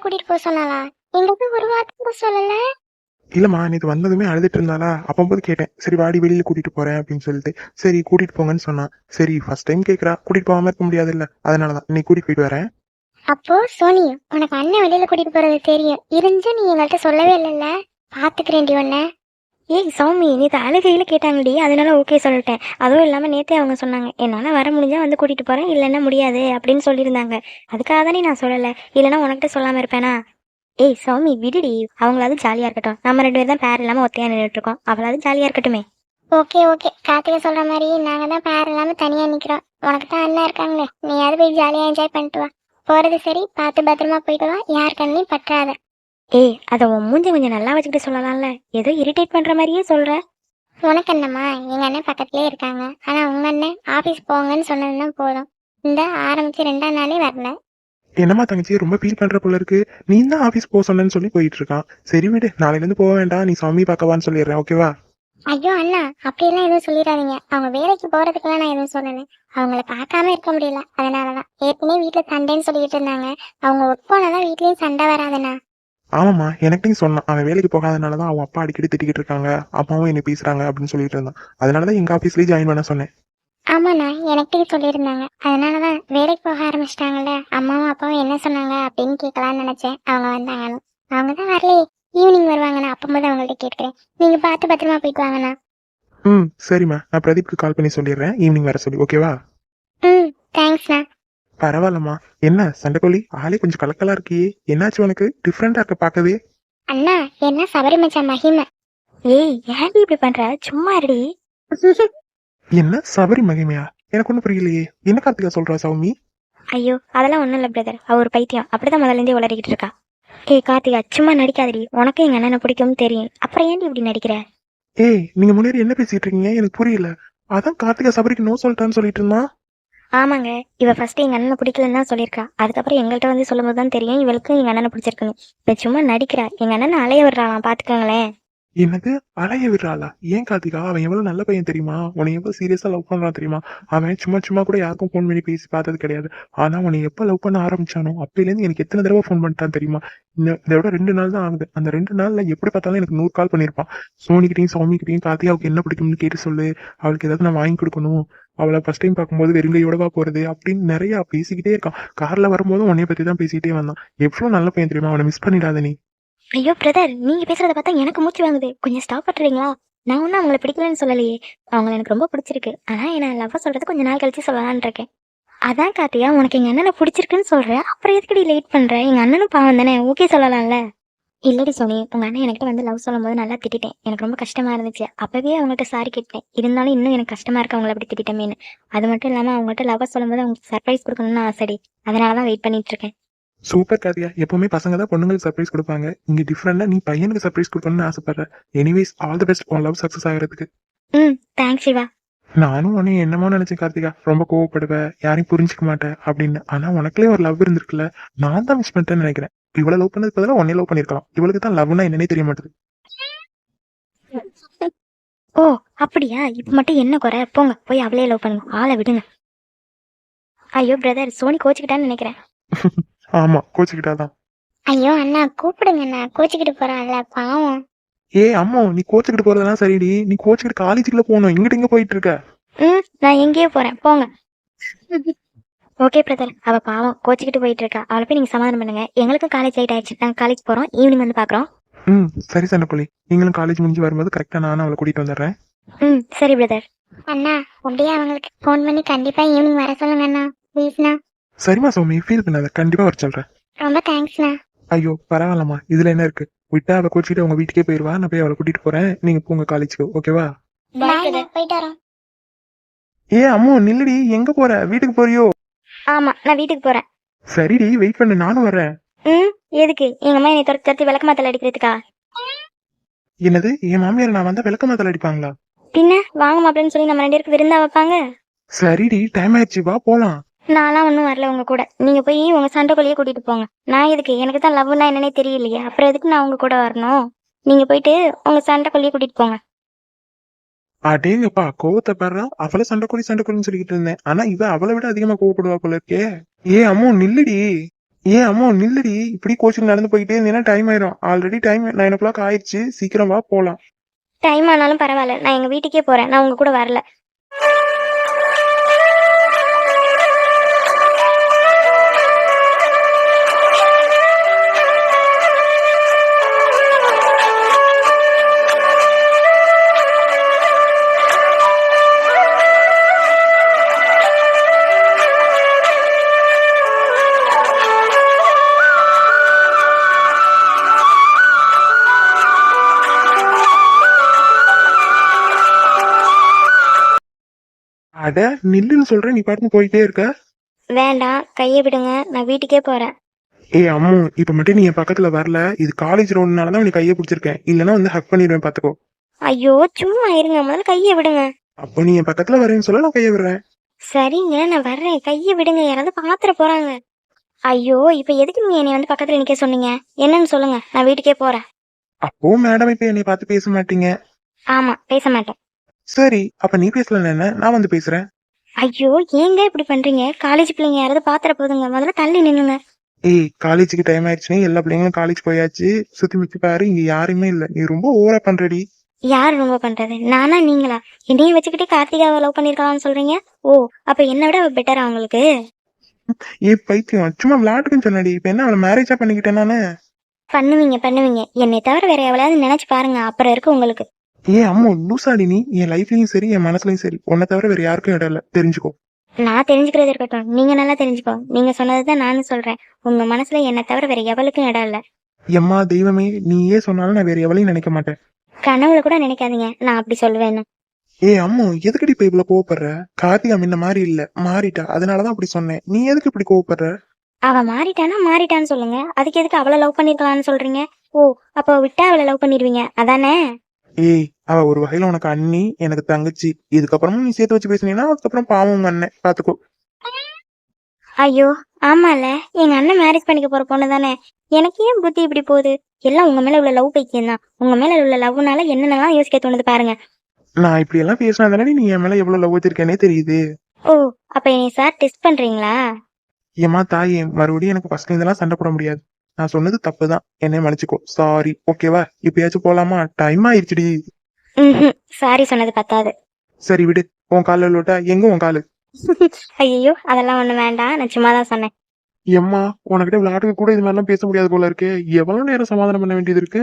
வெளியில கூட்டிட்டு போக சொன்னாளா? எங்களுக்கு ஒரு வார்த்தை கூட சொல்லல. இல்லம்மா நேற்று வந்ததுமே அழுதுட்டு இருந்தாளா? அப்பம்போது கேட்டேன் சரி வாடி வெளியில கூட்டிட்டு போறேன் அப்படின்னு சொல்லிட்டு. சரி கூட்டிட்டு போங்கன்னு சொன்னான் சரி ஃபர்ஸ்ட் டைம் கேக்குறா. கூட்டிட்டு போகாம இருக்க முடியாது இல்ல அதனாலதான் நீ கூட்டிட்டு போயிட்டு வரேன். அப்போ சோனி உனக்கு அண்ணன் வெளியில கூட்டிட்டு போறது தெரியும். இருந்து நீ எங்கள்கிட்ட சொல்லவே இல்லைல்ல. பாத்துக்கிறேன்டி உன்ன. ஏய் சௌமி நேற்று அழுகையில் கேட்டாங்கடி. அதனால ஓகே சொல்லிட்டேன். அதுவும் இல்லாமல் நேற்றே அவங்க சொன்னாங்க என்னால் வர முடிஞ்சால் வந்து கூட்டிகிட்டு போகிறேன் இல்லைன்னா முடியாது அப்படின்னு சொல்லியிருந்தாங்க. அதுக்காக தானே நான் சொல்லலை. இல்லைன்னா உனக்கிட்ட சொல்லாமல் இருப்பேனா? ஏய் சௌமி விடுடி. அவங்களாவது ஜாலியாக இருக்கட்டும். நம்ம ரெண்டு பேரும் தான் பேர் இல்லாமல் ஒத்தையாக நின்றுட்டு இருக்கோம். அவளாவது ஜாலியாக இருக்கட்டுமே. ஓகே ஓகே கார்த்திகை சொல்கிற மாதிரி நாங்கள் தான் பேர் இல்லாமல் தனியாக நிற்கிறோம் உனக்கு தான் அண்ணா இருக்காங்களே. நீயாவது போய் ஜாலியாக என்ஜாய் பண்ணிட்டு வா. போகிறது சரி பார்த்து பத்திரமா போயிட்டு வா. யார் கண்ணையும் பற்றாத. ஏய் அதை உன் மூஞ்சி கொஞ்சம் நல்லா வச்சுக்கிட்டு சொல்லலாம்ல. ஏதோ இரிட்டேட் பண்ணுற மாதிரியே சொல்கிற உனக்கு என்னம்மா? எங்க அண்ணன் பக்கத்துலயே இருக்காங்க. ஆனா உங்க அண்ணன் ஆபீஸ் போங்கன்னு சொன்னதுன்னா போதும். இந்த ஆரம்பிச்சு ரெண்டாம் நாளே வரல. என்னம்மா தங்கச்சி ரொம்ப ஃபீல் பண்ற போல இருக்கு. நீ தான் ஆபீஸ் போக சொன்னேன்னு சொல்லி போயிட்டு இருக்கான் சரி விடு நாளைல இருந்து போக வேண்டாம். நீ சாமி பார்க்கவான்னு சொல்லிடுறேன் ஓகேவா ஐயோ அண்ணா அப்படியெல்லாம் எதுவும் சொல்லிடாதீங்க. அவங்க வேலைக்கு போறதுக்கெல்லாம் நான் எதுவும் சொல்லலை. அவங்கள பார்க்காம இருக்க முடியல. அதனாலதான். ஏற்கனவே வீட்டுல சண்டைன்னு சொல்லிட்டு இருந்தாங்க. அவங்க ஒர்க் போனாதான் வீட்லயும் சண்டை வராதுண்ணா. ஆமாம்மா எனக்கிட்டையும் சொன்னான் அவன் வேலைக்கு போகாதனாலதான் அவன் அப்பா அடிக்கடி திட்டிக்கிட்டு இருக்காங்க. அம்மாவும் என்ன பேசுறாங்க அப்படின்னு சொல்லிட்டு இருந்தான். அதனாலதான் எங்க ஆபீஸ்லயே ஜாயின் பண்ண சொன்னேன். ஆமாண்ணா எனக்கே சொல்லியிருந்தாங்க. அதனாலதான் வேலைக்கு போக ஆரம்பிச்சிட்டாங்கல்ல அம்மாவும் அப்பாவும் என்ன சொன்னாங்க அப்படின்னு கேட்கலாம்னு நினைச்சேன். அவங்க வந்தாங்கன்னு. அவங்க தான் வரலையே ஈவினிங் வருவாங்கண்ணா. அப்பம்போது அவங்கள்ட்ட கேட்கிறேன். நீங்க பார்த்து பத்திரமா போயிட்டு வாங்கண்ணா. ம் சரிம்மா. நான் பிரதீப்க்கு கால் பண்ணி சொல்லிடுறேன். ஈவினிங் வர சொல்லி ஓகேவா ம் தேங்க்ஸ்ண்ணா பரவாயில்லம்மா. என்ன சண்டைக்கோழி ஆளே கொஞ்சம் கலக்கலா இருக்கியே. என்னாச்சு உனக்கு? டிஃப்ரெண்டா இருக்க பார்க்கவே. அண்ணா என்ன சபரி மச்சான் மகிமை? ஏய் ஏன்டி இப்படி பண்ணுற சும்மா இருடி. என்ன சபரி மகிமையா? எனக்கு ஒன்றும் புரியலையே. என்ன கார்த்திகா சொல்றா சௌமி? ஐயோ அதெல்லாம் ஒன்றும் இல்லை பிரதர் அவ ஒரு பைத்தியம். அப்படிதான் முதல்லேருந்தே உளறிக்கிட்டு இருக்கா. ஏய் கார்த்திகா சும்மா நடிக்காதடி. உனக்கும் எங்கள் அண்ணனை பிடிக்கும்னு தெரியும். அப்புறம் ஏன்டி இப்படி நடிக்கிற? ஏய் நீங்க முன்னாடி என்ன பேசிட்டு இருக்கீங்க? எனக்கு புரியல. அதான் கார்த்திகா சபரிக்கு நோ சொல்லிட்டான்னு சொல்லிட்டு இருந்தான் ஆமாங்க. இவ ஃபர்ஸ்ட் எங்க அண்ணனை பிடிக்கலன்னு தான் சொல்லியிருக்கா. அதுக்கப்புறம் எங்கள்கிட்ட வந்து சொல்லும்போது தான் தெரியும். இவளுக்கும் எங்க அண்ணனை பிடிச்சிருக்குன்னு. இப்ப சும்மா நடிக்கிறா. எங்க அண்ணனை அலைய விடுறாளாம் பாத்துக்கோங்களேன். என்னது அலைய விடுறாளா? ஏன் கார்த்திகா? அவன் எவ்வளவு நல்ல பையன் தெரியுமா? உன்னை எவ்வளவு சீரியஸா லவ் பண்றான் தெரியுமா? அவன் சும்மா சும்மா கூட யாருக்கும் ஃபோன் பண்ணி பேசி பார்த்தது கிடையாது. ஆனா உன்னை எப்ப லவ் பண்ண ஆரம்பிச்சானோ அப்பையில இருந்து எனக்கு எத்தனை தடவை ஃபோன் பண்ணிட்டான் தெரியுமா? இந்த இதை விட ரெண்டு நாள் தான் ஆகுது. அந்த ரெண்டு நாள்ல எப்படி பார்த்தாலும் எனக்கு நூறு கால் பண்ணியிருப்பான். சோனிக்கிட்டையும் சௌமிக்கிட்டையும் கார்த்திகாவுக்கு என்ன பிடிக்கும்னு கேட்டு சொல்லு. அவளுக்கு ஏதாவது நான் வாங்கி கொடுக்கணும். அவளை ஃபர்ஸ்ட் டைம் பார்க்கும்போது வெறுங்கையோடவா போறது அப்படின்னு நிறைய பேசிக்கிட்டே இருக்கான். கார்ல வரும்போதும் உன்னைய பத்தி தான் பேசிக்கிட்டே வந்தான். எவ்வளவு நல்ல பையன் தெரியுமா? அவனை மிஸ் பண்ணிடாத நீ. ஐயோ பிரதர் நீங்கள் பேசுறத பார்த்தா எனக்கு மூச்சு வாங்குது. கொஞ்சம் ஸ்டாப் பண்றீங்களா? நான் ஒன்றும் அவங்கள பிடிக்கலன்னு சொல்லலையே. அவங்கள எனக்கு ரொம்ப பிடிச்சிருக்கு. ஆனால் என்ன லவ்வாக சொல்கிறது கொஞ்ச நாள் கழிச்சு சொல்லலான் இருக்கேன். அதான் காத்தியா உனக்கு எங்கள் அண்ணனை பிடிச்சிருக்குன்னு சொல்கிறேன் அப்புறம் எதுக்கடி லேட் பண்ணுறேன் எங்கள் அண்ணனும் பாவம் தானே. ஓகே சொல்லலாம்ல. இல்லடி சோனி உங்கள் அண்ணன் என்கிட்ட வந்து லவ் சொல்லும்போது நல்லா திட்டிட்டேன். எனக்கு ரொம்ப கஷ்டமாக இருந்துச்சு. அப்போவே அவங்கள்ட்ட சாரி கேட்டேன் இருந்தாலும் இன்னும் எனக்கு கஷ்டமாக இருக்கு அவங்கள அப்படி திட்டிட்டமேன்னு. அது மட்டும் இல்லாமல் அவங்கள்ட்ட லவ்வாக சொல்லும்போது அவங்களுக்கு சர்ப்ரைஸ் கொடுக்கணும்னு ஆசைடி. அதனால தான் வெயிட் பண்ணிட்டு இருக்கேன். சூப்பர் கார்த்தியா எப்பவுமே பசங்க தான் பொண்ணுங்களுக்கு சர்ப்ரைஸ் கொடுப்பாங்க. இங்க டிஃப்ரெண்டா நீ பையனுக்கு சர்ப்ரைஸ் கொடுக்கணும்னு ஆசைப்படுற. எனிவேஸ் ஆல் தி பெஸ்ட் உன் லவ் சக்சஸ் ஆகிறதுக்கு. ம் தேங்க்ஸ் சிவா. நானும் உன்னை என்னமோ நினைச்சேன் கார்த்திகா. ரொம்ப கோவப்படுவ யாரையும் புரிஞ்சுக்க மாட்டேன் அப்படின்னு. ஆனா உனக்குலயே ஒரு லவ் இருந்திருக்குல்ல நான் தான் மிஸ் பண்ணிட்டேன்னு நினைக்கிறேன். இவ்வளவு லவ் பண்ணதுக்கு பதிலா உன்னை லவ் பண்ணிருக்கலாம் இவளுக்கு தான் லவ்னா என்னன்னே தெரிய மாட்டேது. ஓ அப்படியா? இப்போ மட்டும் என்ன குறை? போங்க போய் அவளே லவ் பண்ணுங்க. ஆளை விடுங்க. ஐயோ பிரதர் சோனி கோச்சிக்கிட்டான்னு நினைக்கிறேன். ஆமா கோச்சுக்கிட்டாதான். ஐயோ அண்ணா கூப்பிடுங்க அண்ணா கோச்சிக்கிட்டு போறான்ல பாவம். ஏ அம்மா நீ கோச்சுக்கிட்டு போறதெல்லாம் சரிடி. நீ கோச்சுக்கிட்டு காலேஜுக்குள்ள போகணும். இங்கிட்ட இங்க போயிட்டு இருக்க. ம் நான் எங்கேயோ போறேன். போங்க. ஓகே பிரதர் அவ பாவம் கோச்சிக்கிட்டு போயிட்டு இருக்கா. அவளை போய் நீங்க சமாதானம் பண்ணுங்க. எங்களுக்கும் காலேஜ் ஆயிட்டு ஆயிடுச்சு. நாங்க காலேஜ் போறோம். ஈவினிங் வந்து பாக்குறோம். ம் சரி சண்டைப்புள்ளி நீங்களும் காலேஜ் முடிஞ்சு வரும்போது கரெக்டா நானும் அவளை கூட்டிட்டு வந்துடுறேன். ம் சரி பிரதர் அண்ணா அப்படியே அவங்களுக்கு ஃபோன் பண்ணி கண்டிப்பா ஈவினிங் வர சொல்லுங்க அண்ணா ப்ளீஸ்ண்ணா சரிம்மா சௌமி ஃபீல் பண்ணாத. கண்டிப்பா வர சொல்றேன். ரொம்ப தேங்க்ஸ்ண்ணா ஐயோ பரவாயில்லம்மா. இதுல என்ன இருக்கு? விட்டா அவ கோச்சிட்டு அவங்க வீட்டுக்கே போயிருவா நான் போய் அவளை கூட்டிட்டு போறேன். நீங்க போங்க காலேஜ்க்கு ஓகேவா பாய் போயிட்டு வரோம். ஏ அம்மு நில்லுடி. எங்க போற? வீட்டுக்கு போறியோ? ஆமா நான் வீட்டுக்கு போறேன். சரிடி வெயிட் பண்ணு நானும் வரேன் ம் எதுக்கு? எங்க அம்மா என்னை துரத்து துரத்தி விளக்க மாத்தல அடிக்கிறதுக்கா? என்னது? என் மாமியார் நான் வந்தா விளக்க மாத்தல அடிப்பாங்களா? பின்ன வாங்க மாப்பிள்ளன்னு சொல்லி நம்ம ரெண்டு பேருக்கு விருந்தா வைப்பாங்க. சரிடி டைம் ஆயிடுச்சு வா போலாம். நான்லாம் ஒன்றும் வரல உங்க கூட. நீங்க போய் உங்க சண்டைக்குள்ளேயே கூட்டிட்டு போங்க. நான் எதுக்கு? எனக்கு தான் லவ்னா என்னன்னே தெரியலையே. அப்புறம் எதுக்கு நான் உங்க கூட வரணும்? நீங்க போயிட்டு உங்க சண்டைக்குள்ளேயே கூட்டிட்டு போங்க. அடேங்கப்பா கோவத்தை பாடுறா அவளை சண்டைக்குடி சண்டைக்குடின்னு சொல்லிக்கிட்டு இருந்தேன். ஆனா இவ அவளை விட அதிகமா கோவப்படுவா போல இருக்கே. ஏ அம்மோ நில்லுடி. ஏ அம்மோ நில்லுடி. இப்படி கோச்சிங் நடந்து போயிட்டே இருந்தீங்கன்னா டைம் ஆயிரும். Already time nine o'clock ஆயிடுச்சு. சீக்கிரம் வா போலாம். டைம் ஆனாலும் பரவாயில்ல. நான் எங்க வீட்டுக்கே போறேன். நான் உங்க கூட வரல. அட நில்லுன்னு சொல்றேன் நீ பாட்டுன்னு போயிட்டே இருக்க. வேண்டாம் கையை விடுங்க நான் வீட்டுக்கே போறேன். ஏ அம்மு இப்ப மட்டும் நீ என் பக்கத்துல வரல இது காலேஜ் ரோடுனால தான் நீ கையை பிடிச்சிருக்கேன். இல்லைன்னா வந்து ஹக் பண்ணிடுவேன் பாத்துக்கோ. ஐயோ சும்மா இருங்க முதல்ல கையை விடுங்க. அப்போ நீ என் பக்கத்துல வரேன்னு சொல்ல நான் கையை விடுறேன். சரிங்க நான் வர்றேன் கையை விடுங்க யாராவது பாத்திர போறாங்க. ஐயோ இப்ப எதுக்கு நீங்க என்னை வந்து பக்கத்துல நிக்க சொன்னீங்க? என்னன்னு சொல்லுங்க நான் வீட்டுக்கே போறேன். அப்போ மேடம் இப்ப என்னை பார்த்து பேச மாட்டீங்க. ஆமா பேச மாட்டேன். சரி அப்ப நீ பேசல என்ன? நான் வந்து பேசுறேன். ஐயோ ஏங்க இப்படி பண்றீங்க? காலேஜ் பிள்ளைங்க யாராவது பாத்திர போதுங்க. முதல்ல தள்ளி நின்னுங்க ஏய் காலேஜுக்கு டைம் ஆயிடுச்சுன்னு எல்லா பிள்ளைங்களும் காலேஜ் போயாச்சு. சுத்தி முத்தி பாரு இங்க யாருமே இல்ல. நீ ரொம்ப ஓவரா பண்றடி. யார் ரொம்ப பண்றது? நானா நீங்களா? என்னையும் வச்சுக்கிட்டே கார்த்திகாவை லவ் பண்ணிருக்கலாம்னு சொல்றீங்க? ஓ அப்ப என்ன விட பெட்டரா உங்களுக்கு? ஏ பைத்தியம் சும்மா விளையாட்டுக்குன்னு சொன்னடி இப்ப என்ன அவளை மேரேஜா பண்ணிக்கிட்டேன் நானு? பண்ணுவீங்க பண்ணுவீங்க. என்னை தவிர வேற எவ்வளவு நினைச்சு பாருங்க. அப்புறம் இருக்கு உங்களுக்கு. ஏ அம்மா லூசாடி நீ. என் லைஃப்லயும் சரி என் மனசுலயும் சரி. உன்னை தவிர வேற யாருக்கும் இடம் இல்ல. தெரிஞ்சுக்கோ. நான் தெரிஞ்சுக்கிறது இருக்கட்டும். நீங்க நல்லா தெரிஞ்சுக்கோ. நீங்க சொன்னதுதான் நானும் சொல்றேன். உங்க மனசுல என்னை தவிர வேற எவளுக்கும் இடம் இல்ல. எம்மா தெய்வமே நீயே சொன்னாலும் நான் வேற எவளையும் நினைக்க மாட்டேன். கனவுல கூட நினைக்காதீங்க. நான் அப்படி சொல்லுவேன்னு. ஏ அம்மா எதுக்கடி இப்ப இவ்வளவு கோவப்படுற? கார்த்திகா முன்ன மாதிரி இல்ல. மாறிட்டா. அதனாலதான் அப்படி சொன்னேன். நீ எதுக்கு இப்படி கோவப்படுற? அவ மாறிட்டானா? மாறிட்டான்னு சொல்லுங்க. அதுக்கு எதுக்கு அவளை லவ் பண்ணிருக்கலாம்னு சொல்றீங்க? ஓ அப்போ விட்டா அவளை லவ் பண்ணிடுவீங்க அதானே? ஏய் அவ ஒரு வகையில உனக்கு அண்ணி எனக்கு தங்கச்சி. இதுக்கப்புறமும் நீ சேர்த்து வச்சு பேசுனீங்கன்னா அதுக்கப்புறம் பாவம் உங்க அண்ணன். பாத்துக்கோ ஐயோ ஆமால. எங்க அண்ணன் மேரேஜ் பண்ணிக்க போற பொண்ணு தானே. எனக்கு ஏன் புத்தி இப்படி போகுது? எல்லாம் உங்க மேல உள்ள லவ் பைக்கியம் தான். உங்க மேல உள்ள லவ்னால என்னென்னலாம் யோசிக்க தோணுது பாருங்க. நான் இப்படி எல்லாம் பேசினா தானே நீ என் மேல எவ்வளவு லவ் வச்சிருக்கேனே தெரியுது. ஓ அப்ப என்னை சார் டெஸ்ட் பண்றீங்களா? ஏமா தாயே மறுபடியும் எனக்கு ஃபர்ஸ்ட்ல இருந்தெல்லாம் சண்டை போட முடியாது. நான் சொன்னது தப்புதான். என்னை மன்னிச்சுக்கோ. சாரி ஓகேவா இப்பயாச்சும் போலாமா? டைம் ஆயிடுச்சுடி. சாரி சொன்னது பத்தாது. சரி விடு. உன் கால விட்டா எங்க உன் காலு? ஐயோ அதெல்லாம் ஒண்ணு வேண்டாம். நான் சும்மா தான் சொன்னேன். எம்மா உனக்கிட்ட விளையாட்டுக்கு கூட இது மாதிரிலாம் பேச முடியாது போல இருக்கு. எவ்வளவு நேரம் சமாதானம் பண்ண வேண்டியது இருக்கு?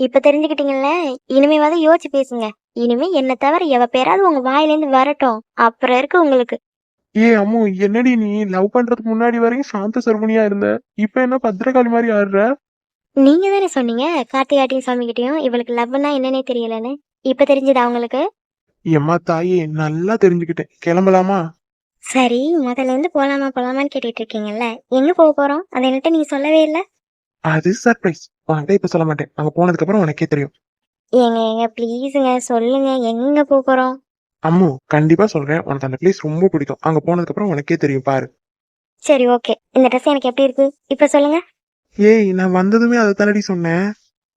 இப்ப தெரிஞ்சுக்கிட்டீங்கல்ல? இனிமேவாது யோசிச்சு பேசுங்க. இனிமே என்ன தவிர எவ பேராவது உங்க வாயிலேருந்து வரட்டும். அப்புறம் இருக்கு உங்களுக்கு. ஏ அம்மு என்னடி நீ? லவ் பண்றதுக்கு முன்னாடி வரையும் சாந்த சர்வனியா இருந்த. இப்ப என்ன பத்திரகாளி மாதிரி ஆடுற? நீங்க தானே சொன்னீங்க கார்த்திகாட்டியும் சுவாமி கிட்டயும் இவளுக்கு லவ்னா என்னன்னே தெரியலன்னு. இப்ப தெரிஞ்சதா உங்களுக்கு? எம்மா தாயே நல்லா தெரிஞ்சுக்கிட்டேன். கிளம்பலாமா? சரி முதல்ல இருந்து போலாமா போலாமான்னு கேட்டுட்டு இருக்கீங்கல்ல. எங்க போக போறோம்? அதை என்கிட்ட நீங்க சொல்லவே இல்ல. அது சர்ப்ரைஸ் உன்கிட்ட இப்ப சொல்ல மாட்டேன். அங்க போனதுக்கு அப்புறம் உனக்கே தெரியும். ஏங்க ஏங்க ப்ளீஸுங்க சொல்லுங்க. எங்க போக போறோம்? அம்மு கண்டிப்பா சொல்றேன். உனக்கு அந்த பிளேஸ் ரொம்ப பிடிக்கும். அங்க போனதுக்கு அப்புறம் உனக்கே தெரியும் பாரு. சரி ஓகே இந்த ட்ரெஸ் எனக்கு எப்படி இருக்கு? இப்ப சொல்லுங்க. ஏய் நான் வந்ததுமே அதை தானடி சொன்னேன்.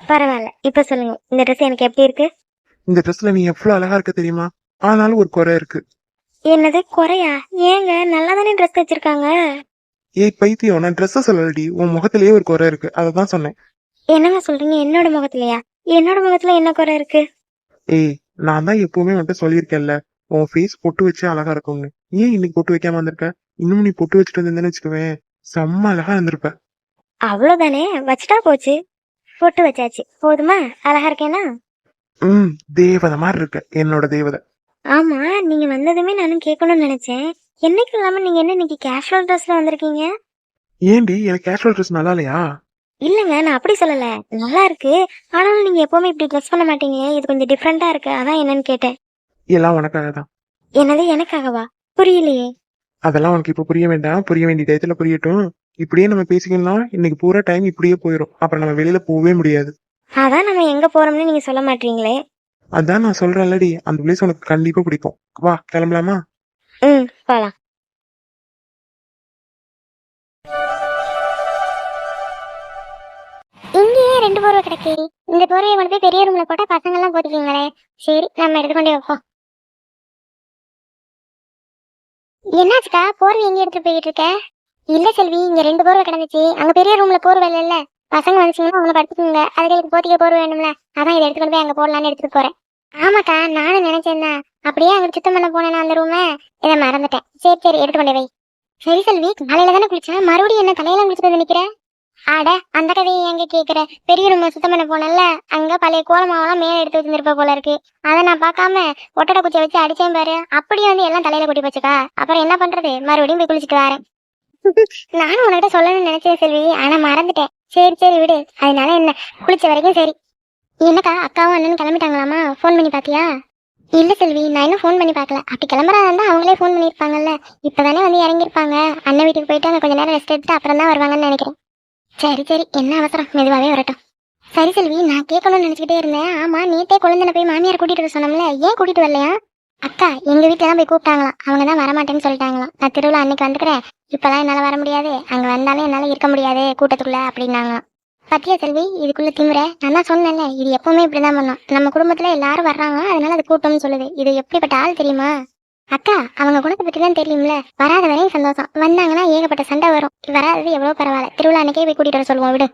பரவாயில்ல. இப்ப சொல்லுங்க. இந்த ட்ரெஸ் எனக்கு எப்படி இருக்கு? இந்த ட்ரெஸ்ல நீ எவ்வளவு அழகா இருக்க தெரியுமா? ஆனாலும் ஒரு குறை இருக்கு. என்னது? குறையா? ஏங்க நல்லா தானே ட்ரெஸ் வச்சிருக்காங்க? ஏய் பைத்தியம் நான் ட்ரெஸ்ஸை சொல்லலடி. உன் முகத்திலேயே ஒரு குறை இருக்கு. அதை தான் சொன்னேன். என்னங்க சொல்றீங்க? என்னோட முகத்திலயா? என்னோட முகத்துல என்ன குறை இருக்கு? ஏய் நான் தான் எப்பவுமே வந்துட்டு சொல்லியிருக்கேன்ல உன் ஃபேஸ் பொட்டு வச்சு அழகா இருக்கும்னு. ஏன் இன்னைக்கு பொட்டு வைக்காம வந்திருக்க? இன்னும் நீ பொட்டு வச்சுட்டு இருந்தேன்னு வச்சுக்குவேன் செம்ம அழகா இருந்திருப்ப. அவ்வளவுதானே? வச்சுட்டா போச்சு. பொட்டு வச்சாச்சு. போதுமா? அழகா இருக்கேனா? ம் தேவதை மாதிரி இருக்க என்னோட தேவதை. ஆமா நீங்க வந்ததுமே நானும் கேட்கணும்னு நினைச்சேன். என்னைக்கு இல்லாம நீங்க என்ன இன்னைக்கு கேஷுவல் ட்ரெஸ்ல வந்திருக்கீங்க? ஏண்டி எனக்கு கேஷுவல் ட்ரெஸ் நல்லா இல்லையா? இல்லங்க நான் அப்படி சொல்லல. நல்லா இருக்கு. ஆனாலும் நீங்க எப்பவுமே இப்படி ட்ரெஸ் பண்ண மாட்டீங்க. இது கொஞ்சம் டிஃப்ரெண்டா இருக்கு. அதான் என்னன்னு கேட்டேன். எல்லாம் உனக்காக தான். என்னது எனக்காகவா? புரியலையே. அதெல்லாம் உனக்கு இப்ப புரிய வேண்டாம். புரிய வேண்டிய டயத்துல புரியட்டும். இப்படியே நம்ம பேசிக்கலாம் இன்னைக்கு பூரா டைம் இப்படியே போயிடும் அப்புறம் நம்ம வெளியில போகவே முடியாது. அதான் நம்ம எங்க போறோம்னு நீங்க சொல்ல மாட்டீங்களே. அதான் நான் சொல்றேன்லடி. அந்த பிளேஸ் உனக்கு கண்டிப்பா பிடிக்கும். வா கிளம்பலாமா? ம் போலாம். ரெண்டு போர்வை கிடக்கு. இந்த போர்வையை கொண்டு போய் பெரிய ரூம்ல போட்டா பசங்க எல்லாம் போட்டுக்கீங்களே சரி நம்ம எடுத்துக்கொண்டே வைப்போம் என்னாச்சுக்கா? போர்வை எங்க எடுத்துட்டு போயிட்டு இருக்க? இல்ல செல்வி இங்க ரெண்டு போர்வை கிடந்துச்சு. அங்க பெரிய ரூம்ல போர்வை இல்ல பசங்க வந்துச்சுங்கன்னா அவங்க படுத்துக்குங்க. அதுகளுக்கு போத்திக்க போர்வை வேணும்ல. அதான் இதை எடுத்துக்கொண்டு போய் அங்க போடலான்னு எடுத்துட்டு போறேன். ஆமாக்கா நானும் நினைச்சேன் தான். அப்படியே அங்க சுத்தம் பண்ண போனேன் அந்த ரூமை இதை மறந்துட்டேன். சரி சரி எடுத்துக்கொண்டே வை சரி செல்வி காலையில தானே குளிச்சேன் மறுபடியும் என்ன தலையெல்லாம் குளிச்சுட்டு நினைக்கிறேன் அட அந்த கதையை எங்க கேக்குற? பெரிய ரூம் சுத்தம் பண்ண போனல அங்க பழைய கோலமாவெல்லாம் மேல எடுத்து வச்சிருப்ப போல இருக்கு. அதை நான் பார்க்காம ஒட்டடை குச்சியை வச்சு அடிச்சேன் பாரு. அப்படியே வந்து எல்லாம் தலையில கொட்டி போச்சுக்கா. அப்புறம் என்ன பண்றது? மறுபடியும் போய் குளிச்சுட்டு வரேன். நானும் உன்கிட்ட சொல்லணும்னு நினைச்சேன் செல்வி. ஆனா மறந்துட்டேன். சரி சரி விடு. அதனால என்ன? குளிச்ச வரைக்கும் சரி. என்னக்கா அக்காவும் அண்ணனும் கிளம்பிட்டாங்களாமா? ஃபோன் பண்ணி பாத்தியா இல்ல செல்வி நான் இன்னும் ஃபோன் பண்ணி பார்க்கல. அப்படி கிளம்புறதா இருந்தா அவங்களே ஃபோன் பண்ணிருப்பாங்கல்ல இப்பதானே வந்து இறங்கியிருப்பாங்க. அண்ணன் வீட்டுக்கு போயிட்டு அங்க கொஞ்ச நேரம் ரெஸ்ட் எடுத்து அப்புறம் தான் வருவாங்கன்னு நினைக்கிறேன். சரி சரி. என்ன அவசரம்? மெதுவாகவே வரட்டும். சரி செல்வி. நான் கேட்கணும்னு நினச்சிக்கிட்டே இருந்தேன். ஆமா நேத்தே குழந்தை போய் மாமியார் கூட்டிட்டு வர சொன்னோம்ல ஏன் கூட்டிட்டு வரலையா? அக்கா எங்க வீட்டுல தான் போய் கூப்பிட்டாங்களாம். அவங்க தான் வரமாட்டேன்னு சொல்லிட்டாங்களாம். நான் திருவிழா அன்னைக்கு வந்துக்கிறேன். இப்பெல்லாம் என்னால வர முடியாது. அங்க வந்தாலும் என்னால இருக்க முடியாது கூட்டத்துக்குள்ள அப்படின்னாங்களாம். பத்தியா செல்வி? இதுக்குள்ளே திமுறை நான் தான் சொன்னேன்ல இது எப்பவுமே இப்படிதான் பண்ணோம். நம்ம குடும்பத்துல எல்லாரும் வர்றாங்க அதனால அது கூட்டம்னு சொல்லுது. இது எப்படிப்பட்ட ஆள் தெரியுமா? அக்கா அவங்க குணத்தை பற்றி தான் தெரியும்ல? வராத வரையும் சந்தோஷம். வந்தாங்கன்னா ஏகப்பட்ட சண்டை வரும். வராதது எவ்வளவு பரவாயில்ல. திருவிழா அன்னைக்கே போய் கூட்டிட்டு வர சொல்லுவோம் விடு.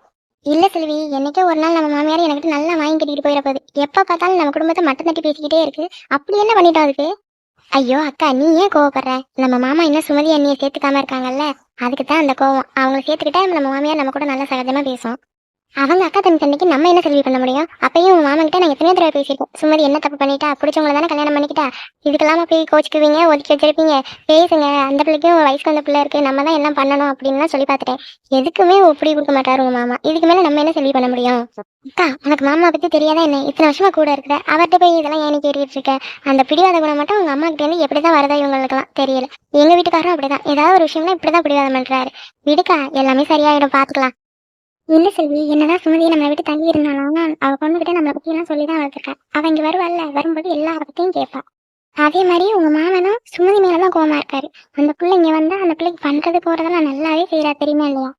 இல்ல செல்வி என்னைக்கே ஒரு நாள் நம்ம மாமியார் எனக்கு நல்லா வாங்கி கட்டிட்டு போயிட போகுது. எப்ப பார்த்தாலும் நம்ம குடும்பத்தை மட்டும் தட்டி பேசிக்கிட்டே இருக்கு. அப்படி என்ன பண்ணிட்டோம் அதுக்கு? ஐயோ அக்கா நீ ஏன் கோவப்படுற? நம்ம மாமா இன்னும் சுமதி அண்ணியை சேர்த்துக்காம இருக்காங்கல்ல? அதுக்கு தான் அந்த கோவம். அவங்கள சேர்த்துக்கிட்டா நம்ம மாமியார் நம்ம கூட நல்லா சகஜமா பேசும். அவங்க அக்கா தம்பி சண்டைக்கு நம்ம என்ன செல்வி பண்ண முடியும்? அப்பயும் உங்க மாமா கிட்ட நான் எத்தனையோ தடவை பேசியிருக்கேன் சுமதி என்ன தப்பு பண்ணிட்டா? பிடிச்சவங்கள தானே கல்யாணம் பண்ணிக்கிட்டா? இதுக்கெல்லாம் போய் கோச்சிக்குவீங்க? ஒதுக்கி வச்சிருப்பீங்க. பேசுங்க. அந்த பிள்ளைக்கும் வயசுக்கு வந்த பிள்ளை இருக்கு. நம்ம தான் எல்லாம் பண்ணணும் அப்படின்னு சொல்லி பார்த்துட்டேன். எதுக்குமே ஒப்படி கொடுக்க மாட்டாரு உங்க மாமா. இதுக்கு மேல நம்ம என்ன செல்வி பண்ண முடியும்? அக்கா உனக்கு மாமா பத்தி தெரியாதா என்ன? இத்தனை வருஷமா கூட இருக்கிற. அவர்கிட்ட போய் இதெல்லாம் ஏன் கேட்டுட்டு இருக்க? அந்த பிடிவாத குணம் மட்டும் உங்க அம்மா கிட்ட இருந்து எப்படிதான் வருதா இவங்களுக்குலாம் தெரியல. எங்க வீட்டுக்காரரும் அப்படிதான். ஏதாவது ஒரு விஷயம்னா இப்படிதான் பிடிவாதம் பண்றாரு. விடுக்கா எல்லாமே சரியாயிடும். பாத்துக்கலாம். என்ன செல்வி என்னதான் சுமதியை நம்ம விட்டு தங்கி இருந்தாலும் அவ பொண்ணுகிட்ட நம்மளை பத்தி எல்லாம் சொல்லிதான் வளர்த்துருக்கா. அவ வருவாள்ல வரும்போது எல்லார பத்தியும் கேட்பா. அதே மாதிரி உங்க மாமனும் சுமதி மேலதான் கோமா இருக்காரு. அந்த பிள்ளை இங்க வந்தா அந்த பிள்ளைக்கு பண்றது போறதெல்லாம் நல்லாவே செய்யறா தெரியுமா இல்லையா?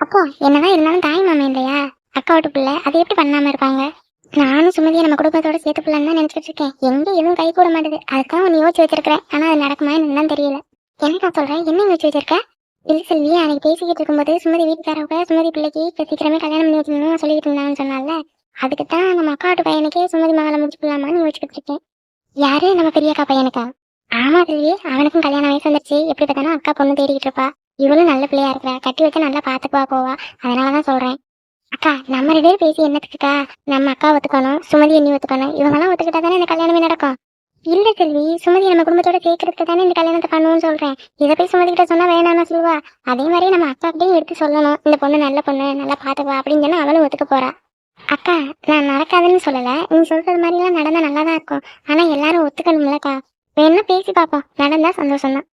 அப்போ என்னதான் இருந்தாலும் தாய் மாமன் இல்லையா? அக்கா விட்டு பிள்ளை அதை எப்படி பண்ணாம இருப்பாங்க? நானும் சுமதியை நம்ம குடும்பத்தோட சேர்த்து பிள்ளைன்னு தான் நினைச்சிட்டு இருக்கேன். எங்க எதுவும் கை கூட மாட்டேது. அதுக்காக ஒன்று யோசிச்சு வச்சிருக்கிறேன். ஆனா அது நடக்குமா என்னன்னு தெரியல. என்னக்கா சொல்றேன் என்ன யோசிச்சு வச்சிருக்க? இல்ல செல்வி அன்னைக்கு பேசிக்கிட்டு இருக்கும்போது சுமதி வீட்டுக்காரவங்க சுமதி பிள்ளைக்கு சீக்கிரமே கல்யாணம் பண்ணி வச்சிருந்தோம் சொல்லிட்டு இருந்தாங்கன்னு சொன்னால அதுக்கு தான் நம்ம அக்கா பையனுக்கே சுமதி மகளை முடிச்சுக்கலாமான்னு யோசிச்சுட்டு இருக்கேன். யாரு நம்ம பெரியக்கா பையனுக்கா? ஆமா செல்வி அவனுக்கும் கல்யாணம் வயசு வந்துருச்சு. எப்படி பார்த்தாலும் அக்கா பொண்ணு தேடிக்கிட்டு இருப்பா. இவளும் நல்ல பிள்ளையா இருக்கிறா. கட்டி வச்சா நல்லா பாத்துக்குவா போவா. அதனாலதான் சொல்றேன். அக்கா நம்ம ரெண்டு பேரும் பேசி என்னத்துக்குக்கா? நம்ம அக்கா ஒத்துக்கணும் சுமதி எண்ணி ஒத்துக்கணும். இவங்கெல்லாம் ஒத்துக்கிட்டா தானே இந்த கல்யாணமே நடக்கும்? இல்ல செல்வி சுமதி நம்ம குடும்பத்தோட சேர்க்கறதுக்கு தானே இந்த கல்யாணத்தை பண்ணுவோம்னு சொல்றேன். இதை போய் சுமதி கிட்ட சொன்னா வேணாம்னு சொல்லுவா. அதே மாதிரி நம்ம அக்கா கிட்டையும் எடுத்து சொல்லணும். இந்த பொண்ணு நல்ல பொண்ணு நல்லா பாத்துக்குவா அப்படின்னு சொன்னா அவளும் ஒத்துக்க போறா. அக்கா நான் நடக்காதுன்னு சொல்லல. நீ சொல்றது மாதிரி எல்லாம் நடந்தா நல்லா தான் இருக்கும். ஆனா எல்லாரும் ஒத்துக்கணும்லக்கா. வேணா பேசி பார்ப்போம். நடந்தா சந்தோஷம் தான்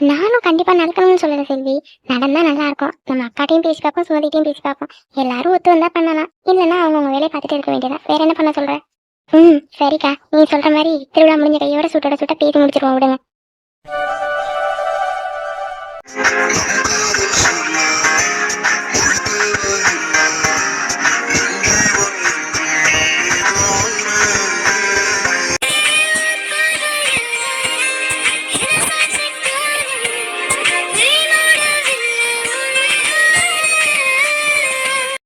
நானும் கண்டிப்பா நடக்கணும்னு சொல்லல செல்வி. நடந்தா நல்லா இருக்கும். நம்ம அக்காட்டையும் பேசி பார்ப்போம் சுமதிட்டையும் பேசி பார்ப்போம். எல்லாரும் ஒத்து வந்தா பண்ணலாம். இல்லைன்னா அவங்க வேலையை பார்த்துட்டு இருக்க வேண்டியதா வேற என்ன பண்ண சொல்றேன் ம் சரிக்கா. நீ சொல்ற மாதிரி திருவிழா முடிஞ்ச கையோட சுட்டோட சுட்ட பேசி முடிச்சிருவோம் விடுங்க.